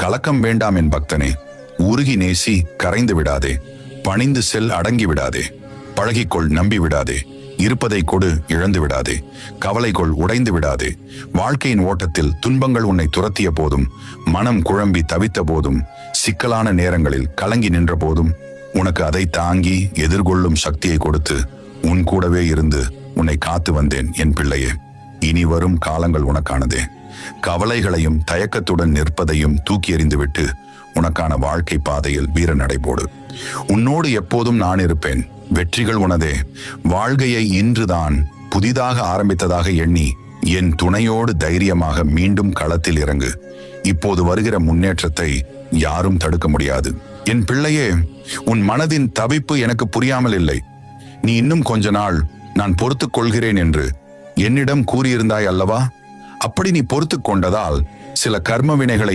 கலக்கம் வேண்டாம் என் பக்தனே. உருகி நேசி கரைந்து விடாதே. பணிந்து செல் அடங்கி விடாதே. பழகிக்கொள் நம்பி விடாதே. இருப்பதை கொடு இழந்து விடாதே. கவலை கொள் உடைந்து விடாதே. வாழ்க்கையின் ஓட்டத்தில் துன்பங்கள் உன்னை துரத்திய போதும் மனம் குழம்பி தவித்த போதும் சிக்கலான நேரங்களில் கலங்கி நின்ற போதும் உனக்கு அதை தாங்கி எதிர்கொள்ளும் சக்தியை கொடுத்து உன் கூடவே இருந்து உன்னை காத்து வந்தேன் என் பிள்ளையே. இனி வரும் காலங்கள் உனக்கானதே. கவலைகளையும் தயக்கத்துடன் நிற்பதையும் தூக்கி எறிந்துவிட்டு உனக்கான வாழ்க்கை பாதையில் வீர நடைபோடு உன்னோடு எப்போதும் நான் இருப்பேன். வெற்றிகள் உனதே. வாழ்கையை இன்றுதான் புதிதாக ஆரம்பித்ததாக எண்ணி என் துணையோடு தைரியமாக மீண்டும் களத்தில் இறங்கு. இப்போது வருகிற முன்னேற்றத்தை யாரும் தடுக்க முடியாது. என் பிள்ளையே உன் மனதின் தவிப்பு எனக்கு புரியாமல் இல்லை. நீ இன்னும் கொஞ்ச நாள் நான் பொறுத்துக் கொள்கிறேன் என்று என்னிடம் கூறியிருந்தாய் அல்லவா? அப்படி நீ பொறுத்துக் கொண்டதால் சில கர்ம வினைகளை